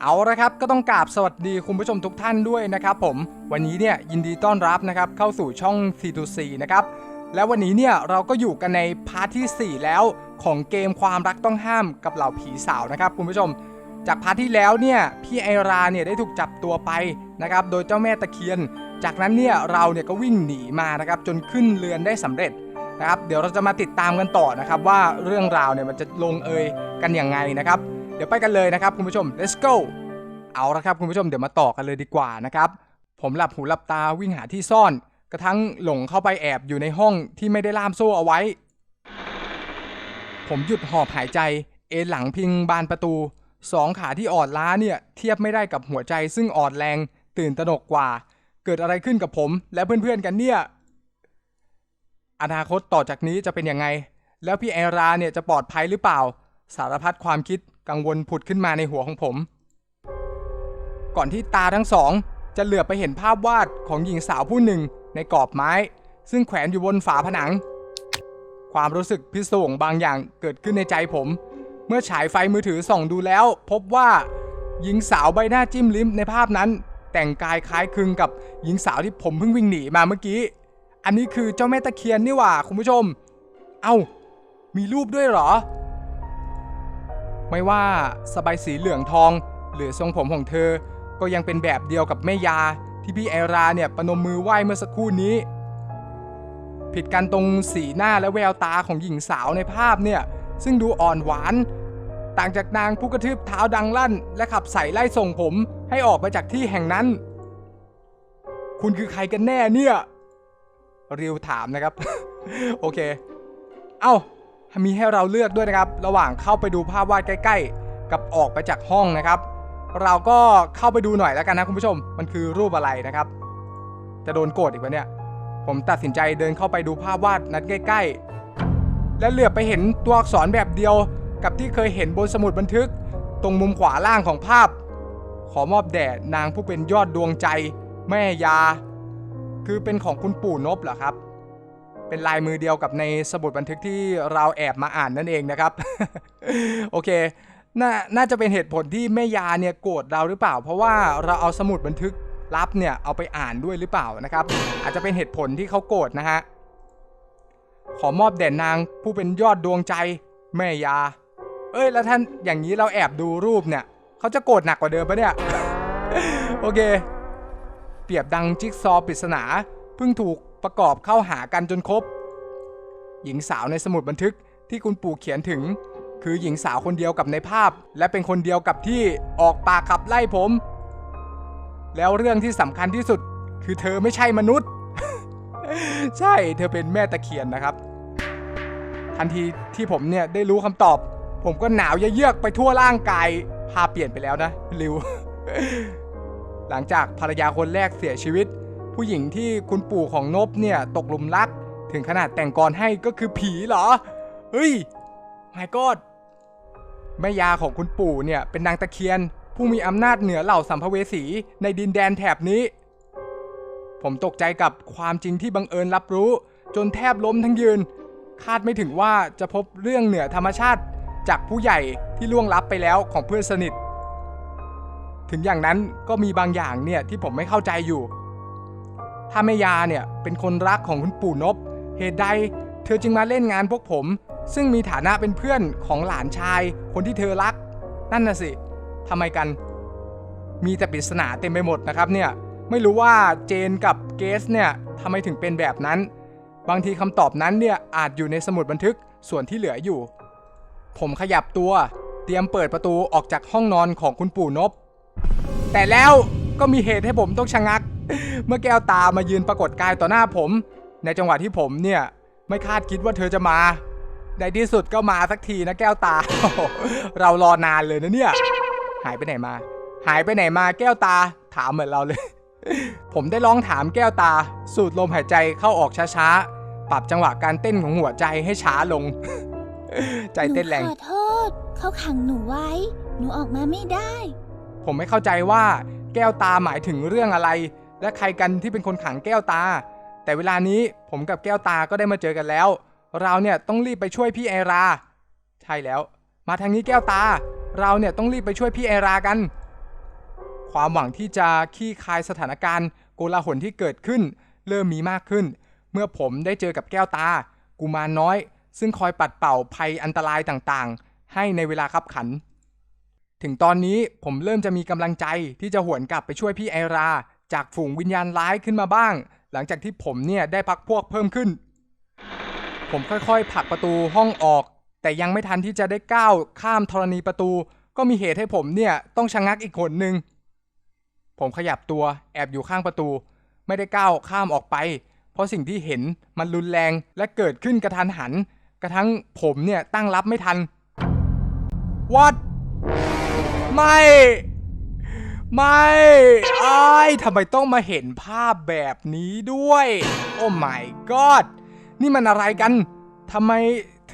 เอาละครับก็ต้องกราบสวัสดีคุณผู้ชมทุกท่านด้วยนะครับผมวันนี้เนี่ยยินดีต้อนรับนะครับเข้าสู่ช่อง C2C นะครับแล้ววันนี้เนี่ยเราก็อยู่กันในพาร์ทที่ 4 แล้วของเกมความรักต้องห้ามกับเหล่าผีสาวนะครับคุณผู้ชม จากพาร์ทที่แล้วเนี่ยพี่ไอราเนี่ยได้ถูกจับตัวไปนะครับโดยเจ้าแม่ตะเคียน จากนั้นเนี่ยเราเนี่ยก็วิ่งหนีมานะครับจนขึ้นเรือนได้สำเร็จนะครับเดี๋ยวเราจะมาติดตามกันต่อนะครับว่าเรื่องราวเนี่ยมันจะลงเอยกันอย่างไงนะครับ เดี๋ยวไปกันเลยนะครับคุณผู้ชม let's go เอาละครับคุณผู้ชมเดี๋ยวมาต่อกันเลยดีกว่านะครับ ผมหลับหูหลับตาวิ่งหาที่ซ่อน กระทั่งหลงเข้าไปแอบอยู่ในห้องที่ไม่ได้ล่ามโซ่เอาไว้ ผมหยุดหอบหายใจ เอนหลังพิงบานประตู สองขาที่อ่อนล้าเนี่ยเทียบไม่ได้กับหัวใจซึ่งอ่อนแรง ตื่นตระหนกกว่า เกิดอะไรขึ้นกับผมและเพื่อนๆกันเนี่ย อนาคตต่อจากนี้จะเป็นยังไง แล้วพี่แอราเนี่ยจะปลอดภัยหรือเปล่า สารพัดความคิด กังวลผุดขึ้นมาในหัวของผม ก่อนที่ตาทั้งสอง จะเหลือบไปเห็นภาพวาดของหญิงสาวผู้หนึ่งในกรอบไม้ ซึ่งแขวนอยู่บนฝาผนัง ความรู้สึกพิศวงบางอย่างเกิดขึ้นในใจผม เมื่อฉายไฟมือถือส่องดูแล้ว พบว่าหญิงสาวใบหน้าจิ้มลิ้มในภาพนั้น แต่งกายคล้ายคลึงกับหญิงสาวที่ผมเพิ่งวิ่งหนีมาเมื่อกี้ อันนี้คือเจ้าแม่ตะเคียนนี่หว่าคุณผู้ชม เอ้ามีรูปด้วยเหรอ ไม่ว่าสบายสีเหลืองทอง หรือทรงผมของเธอ ก็ยังเป็นแบบเดียวกับแม่ยาที่พี่ไอราเนี่ยประนมมือไหว้เมื่อสักครู่นี้ ผิดกันตรงสีหน้าและแววตาของหญิงสาวในภาพเนี่ย ซึ่งดูอ่อนหวาน ต่างจากนางผู้กระทืบเท้าดังลั่น และขับใส่ไล่ส่งผมให้ออกไปจากที่แห่งนั้น คุณคือใครกันแน่เนี่ยริวถามนะครับ โอเค เอ้า มีให้เราเลือกด้วยนะครับ ระหว่างเข้าไปดูภาพวาดใกล้ ๆ กับออกไปจากห้องนะครับ เราก็เข้าไปดูหน่อยแล้วกันนะคุณผู้ชม มันคือรูปอะไรนะครับ จะโดนโกรธอีกวะเนี่ย ผมตัดสินใจเดินเข้าไปดูภาพวาดนั้นใกล้ ๆ และเหลือบไปเห็นตัวอักษรแบบเดียวกับที่เคยเห็นบนสมุดบันทึก ตรงมุมขวาล่างของภาพ ขอมอบแด่นางผู้เป็นยอดดวงใจ แม่ยา คือเป็นของคุณปู่นบเหรอครับ เป็นลายมือเดียวกับในสมุดบันทึกที่เราแอบมาอ่านนั่นเองนะครับ โอเคนน่าจะเป็นเหตุผลที่แม่ยาเนี่ยโกรธเราหรือเปล่า เพราะว่าเราเอาสมุดบันทึกลับเนี่ยเอาไปอ่านด้วยหรือเปล่านะครับ อาจจะเป็นเหตุผลที่เขาโกรธนะฮะขอมอบแด่นางผู้เป็นยอดดวงใจแม่ยา เอ้ยแล้วท่านอย่างนี้เราแอบดูรูปเนี่ยเขาจะโกรธหนักกว่าเดิมปะเนี่ยโอเค เปรียบดังจิ๊กซอว์ปริศนาเพิ่งถูก ประกอบเข้าหากันจนครบ หญิงสาวในสมุดบันทึกที่คุณปู่เขียนถึง คือหญิงสาวคนเดียวกับในภาพ และเป็นคนเดียวกับที่ออกปากขับไล่ผม แล้วเรื่องที่สำคัญที่สุด คือเธอไม่ใช่มนุษย์ ใช่เธอเป็นแม่ตะเคียนนะครับ ทันทีที่ผมเนี่ยได้รู้คำตอบ ผมก็หนาวเยือกไปทั่วร่างกายพาเปลี่ยนไปแล้วนะริวหลังจากภรรยาคนแรกเสียชีวิต ผู้หญิงที่คุณปู่ของนบเนี่ยตกหลุมรัก ถึงขนาดแต่งกรให้ก็คือผีเหรอ เฮ้ย my god แม่ยาของคุณปู่เนี่ยเป็นนางตะเคียน ผู้มีอำนาจเหนือเหล่าสัมภเวสีในดินแดนแถบนี้ ผมตกใจกับความจริงที่บังเอิญรับรู้ จนแทบล้มทั้งยืน คาดไม่ถึงว่าจะพบเรื่องเหนือธรรมชาติ จากผู้ใหญ่ที่ล่วงลับไปแล้วของเพื่อนสนิท ถึงอย่างนั้นก็มีบางอย่างเนี่ยที่ผมไม่เข้าใจอยู่ ถ้าแม่ยาเนี่ยเป็นคนรักของคุณปู่นบ เหตุใดเธอจึงมาเล่นงานพวกผม ซึ่งมีฐานะเป็นเพื่อนของหลานชายคนที่เธอรัก นั่นน่ะสิทำไมกัน มีแต่ปริศนาเต็มไปหมดนะครับเนี่ยไม่รู้ว่าเจนกับเกสเนี่ยทำไมถึงเป็นแบบนั้น บางทีคำตอบนั้นเนี่ยอาจอยู่ในสมุดบันทึกส่วนที่เหลืออยู่ ผมขยับตัว เตรียมเปิดประตูออกจากห้องนอนของคุณปู่นบ แต่แล้วก็มีเหตุให้ผมต้องชะงัก เมื่อแก้วตามายืนปรากฏกายต่อหน้าผม ในจังหวะที่ผมเนี่ย ไม่คาดคิดว่าเธอจะมาในที่สุดก็มาสักทีนะแก้วตา เรารอนานเลยนะเนี่ย หายไปไหนมา หายไปไหนมาแก้วตา ถามเหมือนเราเลย ผมได้ลองถามแก้วตา สูดลมหายใจเข้าออกช้าๆ ปรับจังหวะการเต้นของหัวใจให้ช้าลง ใจเต้นแรงหนูขอโทษ เขาขังหนูไว้ หนูออกมาไม่ได้ ผมไม่เข้าใจว่าแก้วตาหมายถึงเรื่องอะไร และใครกันที่เป็นคนขังแก้วตา แต่เวลานี้ผมกับแก้วตาก็ได้มาเจอกันแล้ว เราเนี่ยต้องรีบไปช่วยพี่ไอรา ใช่แล้ว มาทางนี้แก้วตา เราเนี่ยต้องรีบไปช่วยพี่ไอรากัน ความหวังที่จะขี้คายสถานการณ์โกลาหลที่เกิดขึ้น เริ่มมีมากขึ้น เมื่อผมได้เจอกับแก้วตา กุมารน้อย ซึ่งคอยปัดเป่าภัยอันตรายต่างๆ ให้ในเวลาคับขัน ถึงตอนนี้ผมเริ่มจะมีกำลังใจที่จะหวนกลับไปช่วยพี่ไอรา จากฝูงวิญญาณร้ายขึ้นมาบ้าง หลังจากที่ผมเนี่ยได้พักพวกเพิ่มขึ้น ผมค่อยๆผลักประตูห้องออก แต่ยังไม่ทันที่จะได้ก้าวข้ามธรณีประตู ก็มีเหตุให้ผมเนี่ยต้องชะงักอีกคนหนึ่งผมขยับตัวแอบอยู่ข้างประตู ไม่ได้ก้าวข้ามออกไป เพราะสิ่งที่เห็นมันรุนแรงและเกิดขึ้นกระทันหัน กระทั่งผมเนี่ยตั้งรับไม่ทัน What ไม่ ไม่ไอ้ทำไมต้องมาเห็นภาพแบบนี้ด้วย โอ้ my god นี่มันอะไรกันทำไม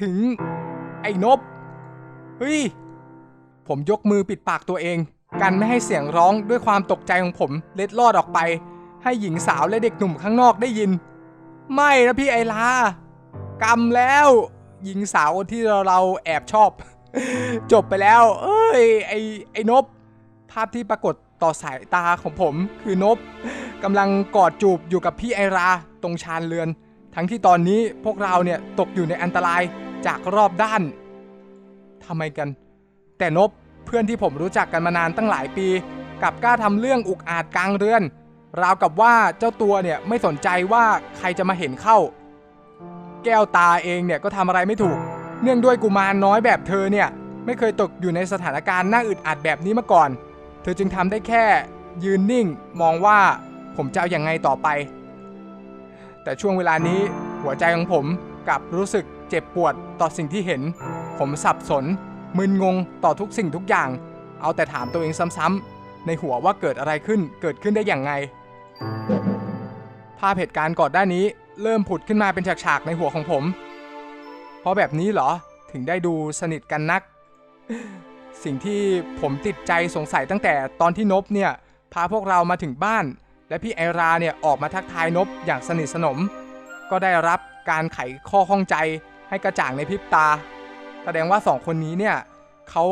ถึงไอ้นบเฮ้ย ผมยกมือปิดปากตัวเอง กันไม่ให้เสียงร้องด้วยความตกใจของผมเล็ดลอดออกไป ให้หญิงสาวและเด็กหนุ่มข้างนอกได้ยิน ไม่นะพี่ไอลากรรมแล้ว หญิงสาวที่เราเราแอบชอบ จบไปแล้ว เอ้ย ไอไอนบภาพที่ปรากฏ ต่อสายตาของผมคือนบกำลังกอดจูบอยู่กับพี่ไอราตรงชานเรือน ทั้งที่ตอนนี้พวกเราเนี่ยตกอยู่ในอันตรายจากรอบด้านทำไมกัน แต่นบเพื่อนที่ผมรู้จักกันมานานตั้งหลายปีกลับกล้าทำเรื่องอุกอาจกลางเรือน ราวกับว่าเจ้าตัวเนี่ยไม่สนใจว่าใครจะมาเห็นเข้า แก้วตาเองเนี่ยก็ทำอะไรไม่ถูก เนื่องด้วยกุมารน้อยแบบเธอเนี่ยไม่เคยตกอยู่ในสถานการณ์น่าอึดอัดแบบนี้มาก่อน เธอจึงทำได้แค่ยืนนิ่งมองว่าผมจะเอาอย่างไงต่อไป แต่ช่วงเวลานี้หัวใจของผมกลับรู้สึกเจ็บปวดต่อสิ่งที่เห็น ผมสับสน มึนงงต่อทุกสิ่งทุกอย่าง เอาแต่ถามตัวเองซ้ำๆในหัวว่าเกิดอะไรขึ้นเกิดขึ้นได้อย่างไง ภาพเหตุการณ์ก่อนด้านนี้เริ่มผุดขึ้นมาเป็นฉากๆในหัวของผม เพราะแบบนี้เหรอถึงได้ดูสนิทกันนัก สิ่งที่ผมติดใจสงสัยตั้งแต่ตอนที่นบเนี่ยพาพวกเรามาถึงบ้าน และพี่ไอราเนี่ยออกมาทักทายนบอย่างสนิทสนม ก็ได้รับการไขข้อข้องใจให้กระจ่างในพริบตา แสดงว่าสองคนนี้เนี่ยเขา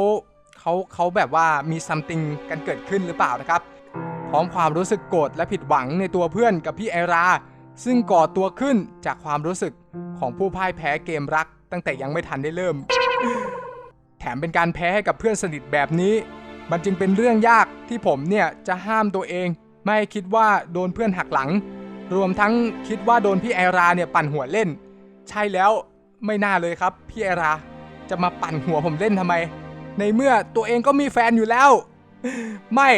เขาเขาแบบว่ามีซัมติงกันเกิดขึ้นหรือเปล่านะครับ พร้อมความรู้สึกโกรธและผิดหวังในตัวเพื่อนกับพี่ไอรา ซึ่งก่อตัวขึ้นจากความรู้สึกของผู้พ่ายแพ้เกมรัก ตั้งแต่ยังไม่ทันได้เริ่ม แถมเป็นการแพ้ให้กับเพื่อนสนิทแบบนี้ มันจึงเป็นเรื่องยากที่ผมเนี่ยจะห้ามตัวเอง ไม่ให้คิดว่าโดนเพื่อนหักหลัง รวมทั้งคิดว่าโดนพี่ไอราเนี่ยปั่นหัวเล่น ใช่แล้วไม่น่าเลยครับพี่ไอราจะมาปั่นหัวผมเล่นทำไม ในเมื่อตัวเองก็มีแฟนอยู่แล้ว ไม่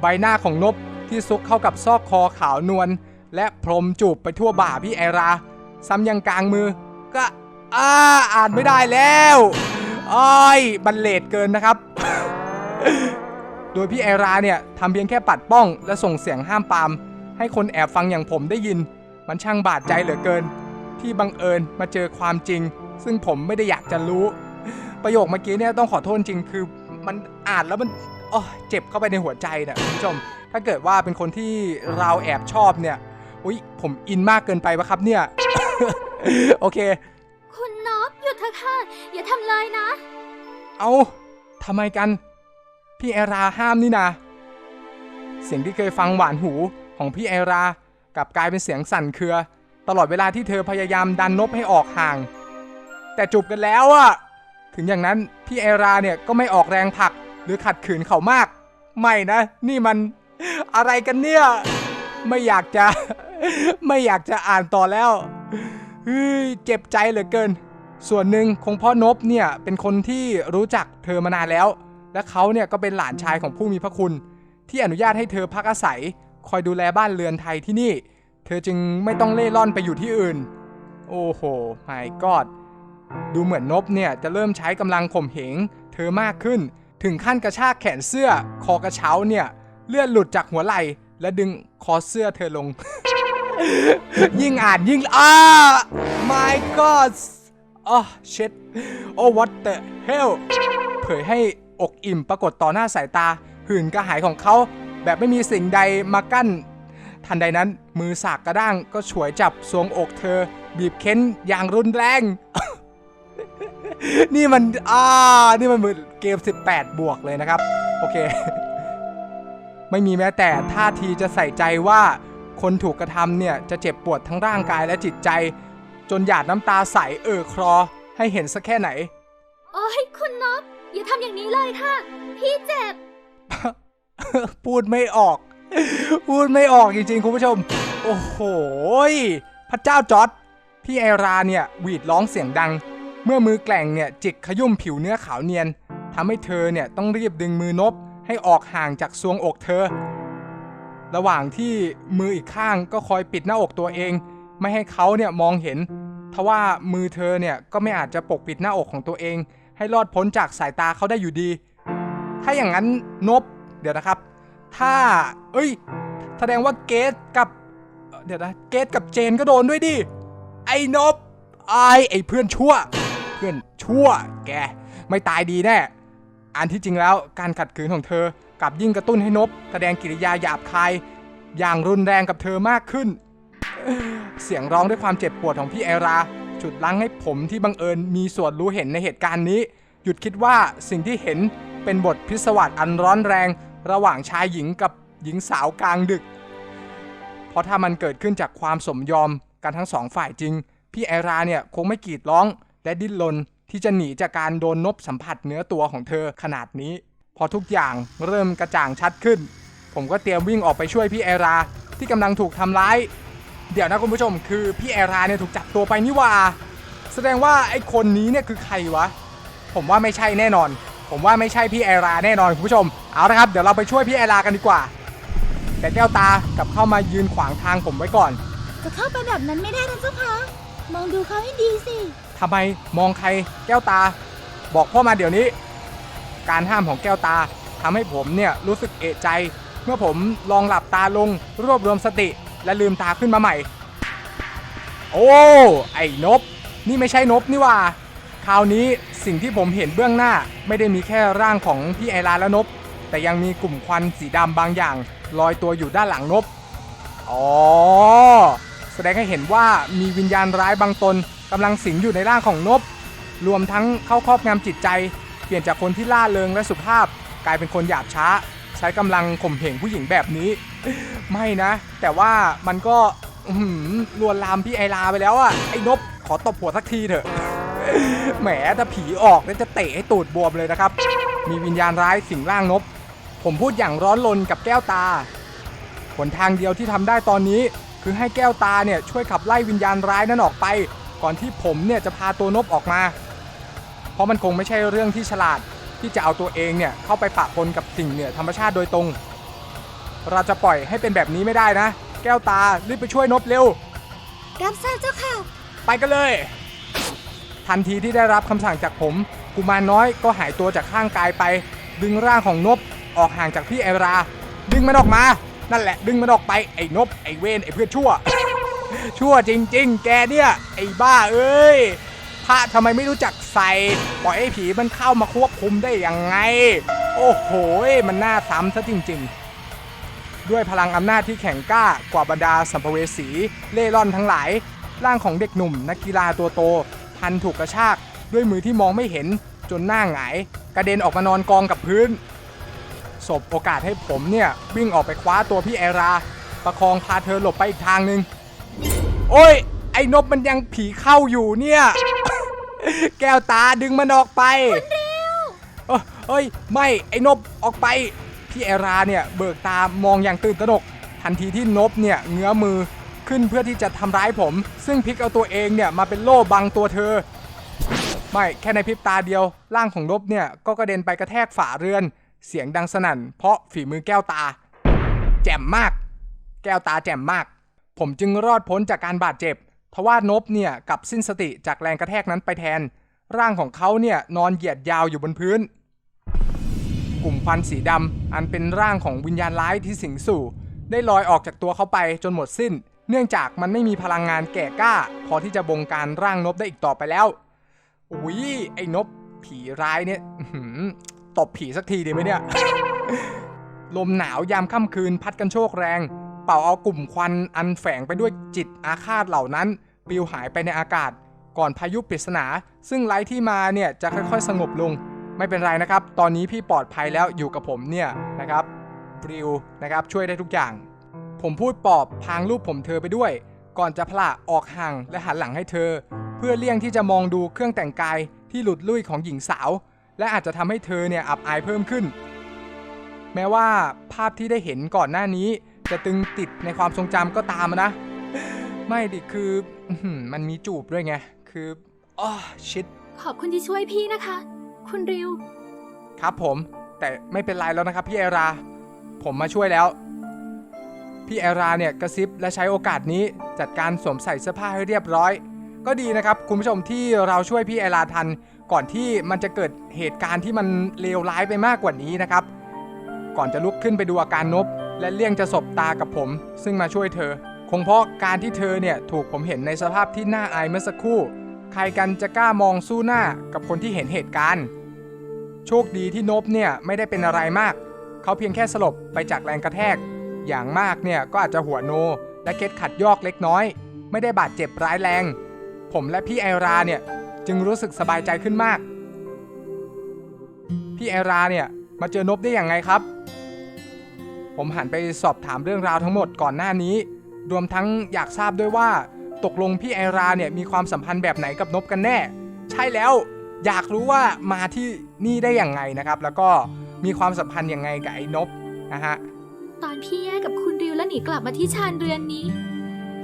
ใบหน้าของนบที่ซุกเข้ากับซอกคอขาวนวลและพรมจูบไปทั่วบ่าพี่ไอรา ซ้ำยังกลางมือ ก็อ้าอ่านไม่ได้แล้ว อ้อยบันเลดเกินนะครับ โดยพี่ไอราเนี่ยทำเพียงแค่ปัดป้อง และส่งเสียงห้ามปาม ให้คนแอบฟังอย่างผมได้ยิน มันช่างบาดใจเหลือเกิน ที่บังเอิญมาเจอความจริง ซึ่งผมไม่ได้อยากจะรู้ ประโยคเมื่อกี้เนี่ยต้องขอโทษจริงคือ มันอ่านแล้วมันอ๋อเจ็บเข้าไปในหัวใจนะคุณผู้ชม ถ้าเกิดว่าเป็นคนที่เราแอบชอบเนี่ยอุ้ยผมอินมากเกินไปปะครับเนี่ย โอเค หยุดเถอะค่ะ อย่าทำเลยนะ เอาทำไมกัน พี่ไอราห้ามนี่นะ เสียงที่เคยฟังหวานหูของพี่ไอรากลับกลายเป็นเสียงสั่นเครือ ตลอดเวลาที่เธอพยายามดันนบให้ออกห่าง แต่จูบกันแล้วอะถึงอย่างนั้นพี่ไอราเนี่ยก็ไม่ออกแรงผลักหรือขัดขืนเขามาก ไม่นะ นี่มันอะไรกันเนี่ย ไม่อยากจะ ไม่อยากจะอ่านต่อแล้วเฮ้ยเจ็บใจเหลือเกิน ส่วนหนึ่งคงเพ่อนบเนี่ยเป็นคนที่รู้จักเธอมานานแล้ว และเขาเนี่ยก็เป็นหลานชายของผู้มีพระคุณ ที่อนุญาตให้เธอพักอาศัย คอยดูแลบ้านเรือนไทยที่นี่ เธอจึงไม่ต้องเล่ร่อนไปอยู่ที่อื่น โอ้โห my god ดูเหมือนนบเนี่ยจะเริ่มใช้กำลังข่มเหงเธอมากขึ้น ถึงขั้นกระชากแขนเสื้อ คอกระเช้าเนี่ยเลือดหลุดจากหัวไหล่ และดึงคอเสื้อเธอลง ยิ่งอ่านยิ่งอ้า my god อ๋อ shit oh what the hell เผยให้อกอิ่มปรากฏต่อหน้าสายตา หื่นกระหายของเขา แบบไม่มีสิ่งใดมากั้น ทันใดนั้นมือสากกระด้างก็ฉวยจับทรวงอกเธอ บีบเค้นอย่างรุนแรง นี่มันอ่านี่มันเหมือนเกม 18 บวกเลยนะครับ โอเค ไม่มีแม้แต่ท่าทีจะใส่ใจว่าคนถูกกระทำเนี่ยจะเจ็บปวดทั้งร่างกายและจิตใจ จนหยาดน้ำตาใสเอ่อคลอให้เห็นสักแค่ไหน โอ้ยคุณนบอย่าทำอย่างนี้เลยค่ะ พี่เจ็บ พูดไม่ออก พูดไม่ออกจริงๆ คุณผู้ชม โอ้โหยพระเจ้าจอร์ดพี่ไอราเนี่ยหวีดร้องเสียงดัง เมื่อมือแกล่งเนี่ยจิกขยุ่มผิวเนื้อขาวเนียนทำให้เธอเนี่ยต้องรีบดึงมือนบให้ออกห่างจากซวงอกเธอ ระหว่างที่มืออีกข้างก็คอยปิดหน้าอกตัวเอง ไม่ให้เขาเนี่ยมองเห็นทว่ามือเธอเนี่ยก็ไม่อาจจะปกปิดหน้าอกของตัวเอง ให้รอดพ้นจากสายตาเขาได้อยู่ดี ถ้าอย่างนั้นนบเดี๋ยวนะครับ ถ้า เอ้ย แสดงว่าเกตกับ เดี๋ยวนะเกตกับเจนก็โดนด้วยดิ ไอ้นบไอไอ้เพื่อนชั่ว เพื่อนชั่ว แก ไม่ตายดีแน่อันที่จริงแล้วการขัดขืนของเธอกลับยิ่งกระตุ้นให้นบ แสดงกิริยาหยาบคาย อย่างรุนแรงกับเธอมากขึ้น เสียงร้องด้วยความเจ็บปวดของพี่ไอราจุดลังให้ผมที่บังเอิญมีส่วนรู้เห็นในเหตุการณ์นี้ หยุดคิดว่าสิ่งที่เห็นเป็นบทพิศวาสอันร้อนแรง ระหว่างชายหญิงกับหญิงสาวกลางดึก เพราะถ้ามันเกิดขึ้นจากความสมยอมกันทั้งสองฝ่ายจริง พี่ไอราเนี่ยคงไม่กรีดร้องและดิ้นรนที่จะหนีจากการโดนนบสัมผัสเนื้อตัวของเธอขนาดนี้ พอทุกอย่างเริ่มกระจ่างชัดขึ้น ผมก็เตรียมวิ่งออกไปช่วยพี่ไอราที่กำลังถูกทำร้าย เดี๋ยวนะคุณผู้ชมคือพี่ไอราเนี่ยถูกจับตัวไปนี่หว่า แสดงว่าไอ้คนนี้เนี่ยคือใครวะ ผมว่าไม่ใช่แน่นอน ผมว่าไม่ใช่พี่ไอราแน่นอนคุณผู้ชม เอาละครับเดี๋ยวเราไปช่วยพี่ไอรากันดีกว่า แต่แก้วตากลับเข้ามายืนขวางทางผมไว้ก่อนจะเข้าไปแบบนั้นไม่ได้นะเจ้าคะมองดูเขาให้ดีสิทำไมมองใครแก้วตา บอกพ่อมาเดี๋ยวนี้ การห้ามของแก้วตาทำให้ผมเนี่ยรู้สึกเอะใจ เมื่อผมลองหลับตาลงรวบรวมสติ และลืมตาขึ้นมาใหม่ โอ้ ไอ้นบ นี่ไม่ใช่นบนี่ว่า คราวนี้สิ่งที่ผมเห็นเบื้องหน้าไม่ได้มีแค่ร่างของพี่ไอราและนบ แต่ยังมีกลุ่มควันสีดำบางอย่างลอยตัวอยู่ด้านหลังนบ อ๋อ แสดงให้เห็นว่ามีวิญญาณร้ายบางตนกำลังสิงอยู่ในร่างของนบ รวมทั้งเข้าครอบงำจิตใจ เปลี่ยนจากคนที่ล่าเริงและสุภาพ กลายเป็นคนหยาบช้า ใช้กำลังข่มเหงผู้หญิงแบบนี้ ไม่นะ แต่ว่ามันก็ลวนลามพี่ไอลาไปแล้วอะไอ้นบขอตบหัวสักทีเถอะ แหมถ้าผีออกแล้วจะเตะให้ตูดบวมเลยนะครับ มีวิญญาณร้ายสิงร่างนบ ผมพูดอย่างร้อนรนกับแก้วตาหนทางเดียวที่ทำได้ตอนนี้ คือให้แก้วตาเนี่ยช่วยขับไล่วิญญาณร้ายนั้นออกไป ก่อนที่ผมเนี่ยจะพาตัวนบออกมา เพราะมันคงไม่ใช่เรื่องที่ฉลาดที่จะเอาตัวเองเนี่ยเข้าไปปะปนกับสิ่งเหนือธรรมชาติโดยตรง เราจะปล่อยให้เป็นแบบนี้ไม่ได้นะ แก้วตารีบไปช่วยนบเร็ว รับทราบเจ้าค่ะ ไปกันเลย ทันทีที่ได้รับคำสั่งจากผมกุมารน้อยก็หายตัวจากข้างกายไป ดึงร่างของนบออกห่างจากพี่ไอรา ดึงมันออกมา นั่นแหละ ดึงมันออกไปไอ้นบไอ้เวนไอ้เพื่อนชั่ว ชั่วจริง ๆ แกเนี่ยไอ้บ้าเอ้ยพระทำไมไม่รู้จักใส่ปล่อยให้ผีมันเข้ามาควบคุมได้ยังไง โอ้โห มันน่าซ้ำซะจริง ๆ ด้วยพลังอำนาจที่แข็งกล้ากว่าบรรดาสัมภเวสีเล่ร่อนทั้งหลาย ร่างของเด็กหนุ่ม นักกีฬาตัวโต พันถูกกระชากด้วยมือที่มองไม่เห็นจนหน้าหงาย กระเด็นออกมานอนกองกับพื้นสบโอกาสให้ผมเนี่ย วิ่งออกไปคว้าตัวพี่แอรา ประคองพาเธอหลบไปอีกทางหนึ่งโอ้ย ไอ้นบมันยังผีเข้าอยู่เนี่ย แก้วตาดึงมันออกไปเอ้ยเอ้ยไม่ไอ้นบออกไป พี่แอราเนี่ยเบิกตามองอย่างตื่นตระหนก ทันทีที่นบเนี่ยเงื้อมือขึ้นเพื่อที่จะทำร้ายผม ซึ่งพลิกเอาตัวเองเนี่ยมาเป็นโล่บังตัวเธอ ไม่แค่ในพริบตาเดียว ร่างของนบเนี่ยก็กระเด็นไปกระแทกฝาเรือน เสียงดังสนั่น เพราะฝีมือแก้วตา แจ่มมาก แก้วตาแจ่มมาก ผมจึงรอดพ้นจากการบาดเจ็บทว่านบเนี่ยกับสิ้นสติจากแรงกระแทกนั้นไปแทน ร่างของเขาเนี่ยนอนเหยียดยาวอยู่บนพื้น กลุ่มควันสีดำอันเป็นร่างของวิญญาณร้ายที่สิงสู่ ได้ลอยออกจากตัวเขาไปจนหมดสิ้น เนื่องจากมันไม่มีพลังงานแก่กล้า พอที่จะบงการร่างนบได้อีกต่อไปแล้วอุ้ยไอ้นบผีร้ายเนี่ยตบผีสักทีดีไหมเนี่ย ลมหนาวยามค่ำคืนพัดกันโชกแรง เป่าเอากลุ่มควันอันแฝงไปด้วยจิตอาฆาตเหล่านั้นปลิวหายไปในอากาศ ก่อนพายุปริศนา ซึ่งไร้ที่มาเนี่ยจะค่อยๆ สงบลง ไม่เป็นไรนะครับ ตอนนี้พี่ปลอดภัยแล้วอยู่กับผมเนี่ยนะครับปริวนะครับช่วยได้ทุกอย่าง ผมพูดปอบพางรูปผมเธอไปด้วย ก่อนจะพละออกห่างและหันหลังให้เธอ เพื่อเลี่ยงที่จะมองดูเครื่องแต่งกายที่หลุดลุ่ยของหญิงสาว และอาจจะทำให้เธอเนี่ยอับอายเพิ่มขึ้น แม้ว่าภาพที่ได้เห็นก่อนหน้านี้ จะตึงติดในความทรงจำก็ตามนะ ไม่ดิคือมันมีจูบด้วยไงคืออ้อชิดขอบคุณที่ช่วยพี่นะคะ คุณริว ครับผม แต่ไม่เป็นไรแล้วนะครับพี่แอรา ผมมาช่วยแล้ว พี่แอราเนี่ยกระซิบและใช้โอกาสนี้จัดการสวมใส่เสื้อผ้าให้เรียบร้อย ก็ดีนะครับคุณผู้ชมที่เราช่วยพี่แอราทัน ก่อนที่มันจะเกิดเหตุการณ์ที่มันเลวร้ายไปมากกว่านี้นะครับ ก่อนจะลุกขึ้นไปดูอาการนบ และเลี่ยงจะสบตากับผม ซึ่งมาช่วยเธอ คงเพราะการที่เธอเนี่ยถูกผมเห็นในสภาพที่น่าอายเมื่อสักครู่ ใครกันจะกล้ามองสู้หน้ากับคนที่เห็นเหตุการณ์ โชคดีที่นบเนี่ยไม่ได้เป็นอะไรมาก เขาเพียงแค่สลบไปจากแรงกระแทก อย่างมากเนี่ยก็อาจจะหัวโน และเก็ดขัดยอกเล็กน้อย ไม่ได้บาดเจ็บร้ายแรง ผมและพี่ไอราเนี่ยจึงรู้สึกสบายใจขึ้นมาก พี่ไอราเนี่ยมาเจอนบได้อย่างไงครับ ผมหันไปสอบถามเรื่องราวทั้งหมดก่อนหน้านี้ รวมทั้งอยากทราบด้วยว่า ตกลงพี่ไอราเนี่ยมีความสัมพันธ์แบบไหนกับนบกันแน่ ใช่แล้วอยากรู้ว่ามาที่นี่ได้อย่างไงนะครับ แล้วก็มีความสัมพันธ์ยังไงกับไอ้นบนะฮะตอนพี่แยกกับคุณริวแล้วหนีกลับมาที่ชานเรือนนี้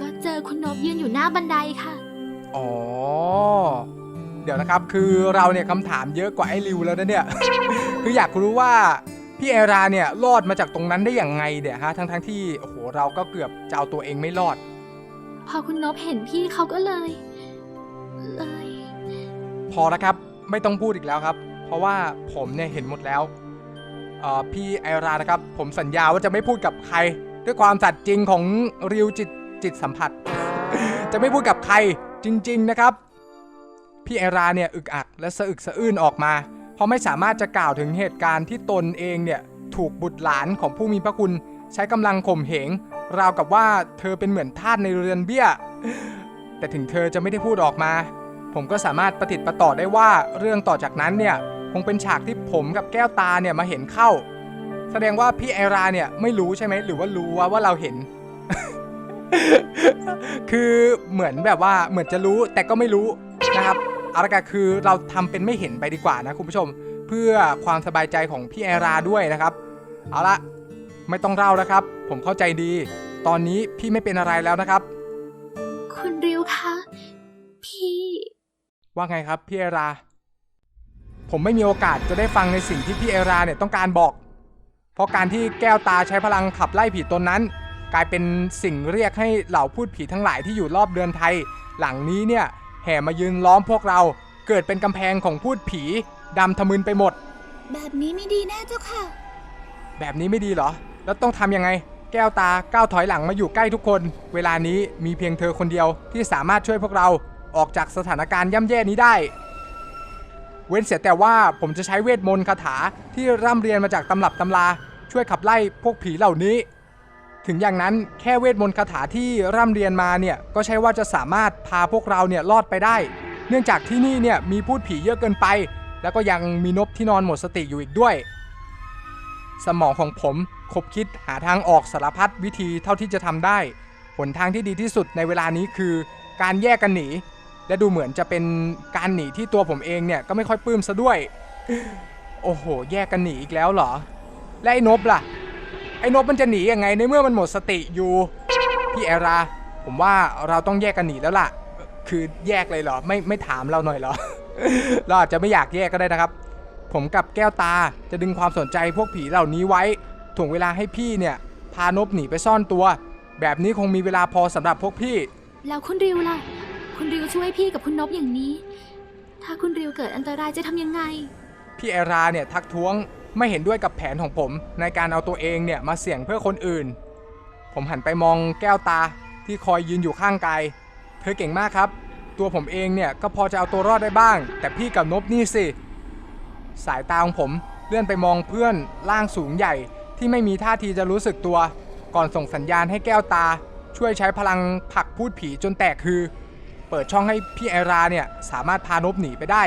ก็เจอคุณนบยืนอยู่หน้าบันไดค่ะ อ๋อ เดี๋ยวนะครับคือเราเนี่ยคำถามเยอะกว่าไอ้ริวแล้วนะเนี่ย คืออยากรู้ว่าพี่แอราเนี่ยรอดมาจากตรงนั้นได้อย่างไงเนี่ยฮะทั้งทั้งๆที่โอ้โหเราก็เกือบจะเอาตัวเองไม่รอด พอคุณนบเห็นพี่เขาก็เลย เลย พอแล้วครับ ไม่ต้องพูดอีกแล้วครับ เพราะว่าผมเนี่ยเห็นหมดแล้วเอ่อพี่ไอรานะครับ ผมสัญญาว่าจะไม่พูดกับใคร ด้วยความสัตย์จริงของริวจิตจิตสัมผัส จะไม่พูดกับใครจริง ๆนะครับ พี่ไอราเนี่ยอึกอักและสะอึกสะอื้นออกมา เพราะไม่สามารถจะกล่าวถึงเหตุการณ์ที่ตนเองเนี่ยถูกบุตรหลานของผู้มีพระคุณใช้กำลังข่มเหง ราวกับว่าเธอเป็นเหมือนทาสในเรือนเบี้ย แต่ถึงเธอจะไม่ได้พูดออกมา ผมก็สามารถประติดประต่อได้ว่าเรื่องต่อจากนั้นเนี่ยคงเป็นฉากที่ผมกับแก้วตาเนี่ยมาเห็นเข้า แสดงว่าพี่ไอราเนี่ยไม่รู้ใช่ไหมหรือว่ารู้ว่าว่าเราเห็น คือเหมือนแบบว่าเหมือนจะรู้แต่ก็ไม่รู้นะครับเอาละกันคือเราทำเป็นไม่เห็นไปดีกว่านะคุณผู้ชม เพื่อความสบายใจของพี่ไอราด้วยนะครับ เอาละ ไม่ต้องเล่านะครับ ผมเข้าใจดี ตอนนี้พี่ไม่เป็นอะไรแล้วนะครับ คุณริวคะ พี่ ว่าไงครับพี่ไอรา ผมไม่มีโอกาสจะได้ฟังในสิ่งที่พี่ไอราเนี่ยต้องการบอก เพราะการที่แก้วตาใช้พลังขับไล่ผีตนนั้น กลายเป็นสิ่งเรียกให้เหล่าพูดผีทั้งหลายที่อยู่รอบเดือนไทย หลังนี้เนี่ยแห่มายืนล้อมพวกเรา เกิดเป็นกำแพงของพูดผีดำทะมึนไปหมด แบบนี้ไม่ดีแน่เจ้าค่ะ แบบนี้ไม่ดีเหรอ แล้วต้องทำยังไง แก้วตาก้าวถอยหลังมาอยู่ใกล้ทุกคน เวลานี้มีเพียงเธอคนเดียวที่สามารถช่วยพวกเราออกจากสถานการณ์ย่ำแย่นี้ได้ เว้นเสียแต่ว่าผมจะใช้เวทมนต์คาถาที่ร่ำเรียนมาจากตำรับตำราช่วยขับไล่พวกผีเหล่านี้ ถึงอย่างนั้นแค่เวทมนต์คาถาที่ร่ำเรียนมาเนี่ยก็ใช่ว่าจะสามารถพาพวกเราเนี่ยรอดไปได้ เนื่องจากที่นี่เนี่ยมีพูดผีเยอะเกินไป แล้วก็ยังมีนบที่นอนหมดสติอยู่อีกด้วย สมองของผมคบคิดหาทางออกสารพัดวิธีเท่าที่จะทำได้ หนทางที่ดีที่สุดในเวลานี้คือการแยกกันหนี และดูเหมือนจะเป็นการหนีที่ตัวผมเองเนี่ยก็ไม่ค่อยปลื้มซะด้วย โอ้โห แยกกันหนีอีกแล้วเหรอ และไอ้นบล่ะ ไอ้นบมันจะหนียังไงในเมื่อมันหมดสติอยู่ พี่แอรา ผมว่าเราต้องแยกกันหนีแล้วล่ะ คือแยกเลยเหรอ ไม่ไม่ถามเราหน่อยเหรอ เราอาจจะไม่อยากแยกก็ได้นะครับ ผมกับแก้วตาจะดึงความสนใจพวกผีเหล่านี้ไว้ถ่วงเวลาให้พี่เนี่ย พานบหนีไปซ่อนตัว แบบนี้คงมีเวลาพอสำหรับพวกพี่ แล้วคุณริวล่ะ คุณริวช่วยพี่กับคุณนบอย่างนี้ ถ้าคุณริวเกิดอันตรายจะทำยังไง พี่แอราเนี่ยทักท้วงไม่เห็นด้วยกับแผนของผม ในการเอาตัวเองเนี่ยมาเสี่ยงเพื่อคนอื่น ผมหันไปมองแก้วตาที่คอยยืนอยู่ข้างกายเธอเก่งมากครับ ตัวผมเองเนี่ยก็พอจะเอาตัวรอดได้บ้าง แต่พี่กับนบนี่สิ สายตาของผมเลื่อนไปมองเพื่อนร่างสูงใหญ่ ที่ไม่มีท่าทีจะรู้สึกตัว ก่อนส่งสัญญาณให้แก้วตา ช่วยใช้พลังผลักพูดผีจนแตกคือ เปิดช่องให้พี่ไอราเนี่ย สามารถพานบหนีไปได้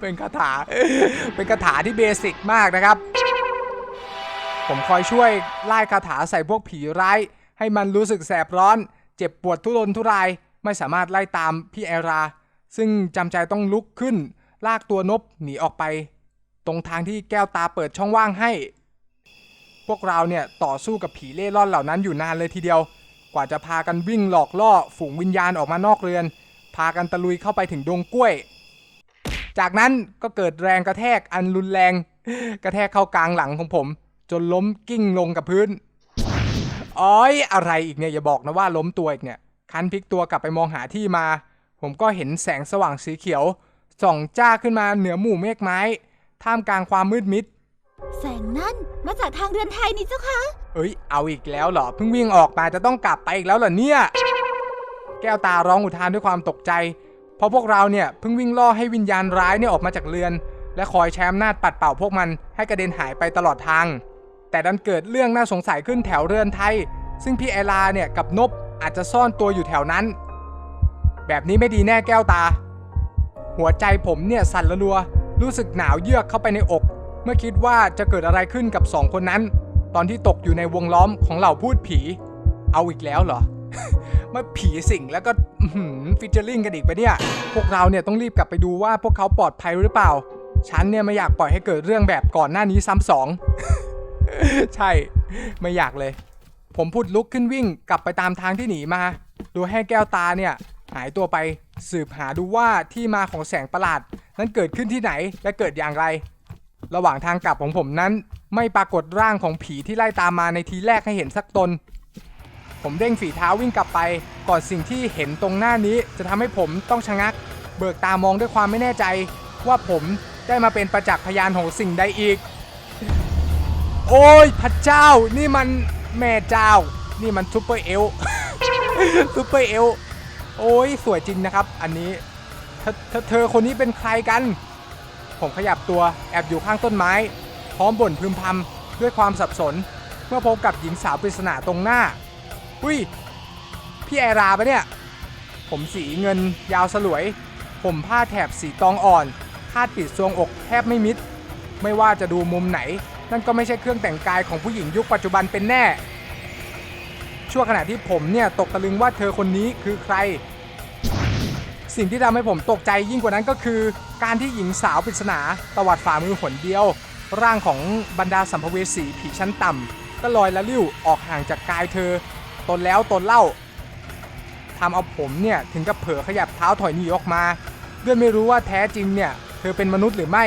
เป็นคาถา เป็นคาถาที่เบสิกมากนะครับ ผมคอยช่วยไล่คาถาใส่พวกผีร้าย ให้มันรู้สึกแสบร้อน เจ็บปวดทุรนทุรายไม่สามารถไล่ตามพี่แอรา ซึ่งจำใจต้องลุกขึ้น ลากตัวนบหนีออกไป ตรงทางที่แก้วตาเปิดช่องว่างให้ พวกเราเนี่ยต่อสู้กับผีเล่ร่อนเหล่านั้นอยู่นานเลยทีเดียว กว่าจะพากันวิ่งหลอกล่อฝูงวิญญาณออกมานอกเรือน พากันตะลุยเข้าไปถึงดงกล้วย จากนั้นก็เกิดแรงกระแทกอันรุนแรง กระแทกเข้ากลางหลังของผม จนล้มกิ้งลงกับพื้นอ้อยอะไรอีกเนี่ยอย่าบอกนะว่าล้มตัวอีกเนี่ย คันพลิกตัวกลับไปมองหาที่มา ผมก็เห็นแสงสว่างสีเขียว ส่องจ้าขึ้นมาเหนือหมู่เมฆไม้ ท่ามกลางความมืดมิด แสงนั่นมาจากทางเรือนไทยนี่เจ้าคะ เอ้ย เอาอีกแล้วเหรอ เพิ่งวิ่งออกมาจะต้องกลับไปอีกแล้วเหรอเนี่ย แก้วตาร้องอุทานด้วยความตกใจ เพราะพวกเราเนี่ยเพิ่งวิ่งล่อให้วิญญาณร้ายเนี่ยออกมาจากเรือน และคอยใช้อำนาจปัดเป่าพวกมันให้กระเด็นหายไปตลอดทาง แต่ดันเกิดเรื่องน่าสงสัยขึ้นแถวเรือนไทย ซึ่งพี่ไอลาเนี่ยกับนบอาจจะซ่อนตัวอยู่แถวนั้น แบบนี้ไม่ดีแน่แก้วตา หัวใจผมเนี่ยสั่นระรัว รู้สึกหนาวเยือกเข้าไปในอก เมื่อคิดว่าจะเกิดอะไรขึ้นกับสองคนนั้น ตอนที่ตกอยู่ในวงล้อมของเหล่าพูดผี เอาอีกแล้วเหรอมาผีสิงแล้วก็ฟิชเจอร์ลิงกันอีกไปเนี่ย พวกเราเนี่ยต้องรีบกลับไปดูว่าพวกเขาปลอดภัยหรือเปล่า ฉันเนี่ยไม่อยากปล่อยให้เกิดเรื่องแบบก่อนหน้านี้ซ้ำสอง ใช่ ไม่อยากเลย ผมพูดลุกขึ้นวิ่งกลับไปตามทางที่หนีมาโดยให้แก้วตาเนี่ย หายตัวไป สืบหาดูว่าที่มาของแสงประหลาด นั้นเกิดขึ้นที่ไหนและเกิดอย่างไร ระหว่างทางกลับของผมนั้นไม่ปรากฏร่างของผีที่ไล่ตามมาในทีแรกให้เห็นสักตน ผมเร่งฝีเท้าวิ่งกลับไป ก่อนสิ่งที่เห็นตรงหน้านี้จะทำให้ผมต้องชะงัก เบิกตามองด้วยความไม่แน่ใจ ว่าผมได้มาเป็นประจักษ์พยานของสิ่งใดอีก โอ้ยพระเจ้านี่มันแม่เจ้า นี่มันซุปเปอร์เอลซุปเปอร์เอล โอ้ยสวยจริงนะครับ อันนี้เธอเธอคนนี้เป็นใครกัน ผมขยับตัวแอบอยู่ข้างต้นไม้ พร้อมบ่นพึมพำด้วยความสับสน เมื่อพบกับหญิงสาวปริศนาตรงหน้า อุ้ย พี่แอราปะเนี่ย ผมสีเงินยาวสลวย ผมผ้าแถบสีตองอ่อนคาดปิดทรวงอกแทบไม่มิด ไม่ว่าจะดูมุมไหน นั่นก็ไม่ใช่เครื่องแต่งกายของผู้หญิงยุคปัจจุบันเป็นแน่ ชั่วขณะที่ผมเนี่ยตกตะลึงว่าเธอคนนี้คือใคร สิ่งที่ทำให้ผมตกใจยิ่งกว่านั้นก็คือ การที่หญิงสาวปริศนาตวัดฝ่ามือหนเดียว ร่างของบรรดาสัมภเวสีผีชั้นต่ำก็ลอยละลิ้วออกห่างจากกายเธอ ตนแล้วตนเล่าทำเอาผมเนี่ยถึงกับเผลอขยับเท้าถอยหนีออกมาด้วยไม่รู้ว่าแท้จริงเนี่ยเธอเป็นมนุษย์หรือไม่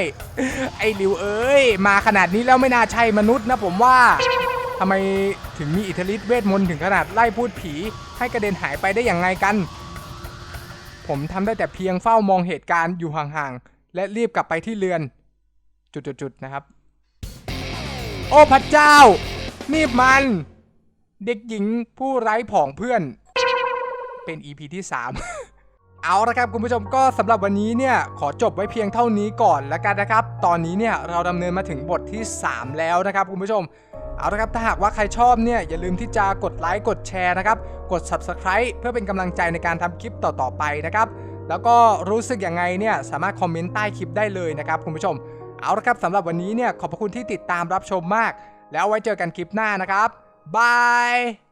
ไอ้หลิวเอ้ย มาขนาดนี้แล้วไม่น่าใช่มนุษย์นะผมว่า ทำไมถึงมีอิทธิฤทธิ์เวทมนต์ถึงขนาดไล่พูดผี ให้กระเด็นหายไปได้อย่างไงกัน ผมทำได้แต่เพียงเฝ้ามองเหตุการณ์อยู่ห่างๆ และรีบกลับไปที่เรือน จุดๆๆนะครับ โอ้พระเจ้า นี่มัน เด็กหญิงผู้ไร้ผองเพื่อน เป็น EP ที่ 3 เอาละครับคุณผู้ชมก็สำหรับวันนี้เนี่ยขอจบไว้เพียงเท่านี้ก่อนแล้วกันนะครับ ตอนนี้เนี่ยเราดำเนินมาถึงบทที่ 3 แล้วนะครับคุณผู้ชม เอาละครับถ้าหากว่าใครชอบเนี่ยอย่าลืมที่จะกดไลค์กดแชร์นะครับ กด Subscribe เพื่อเป็นกำลังใจในการทำคลิปต่อๆไปนะครับ แล้วก็รู้สึกยังไงเนี่ยสามารถคอมเมนต์ใต้คลิปได้เลยนะครับคุณผู้ชม เอาละครับสำหรับวันนี้เนี่ยขอบพระคุณที่ติดตามรับชมมาก แล้วไว้เจอกันคลิปหน้านะครับบาย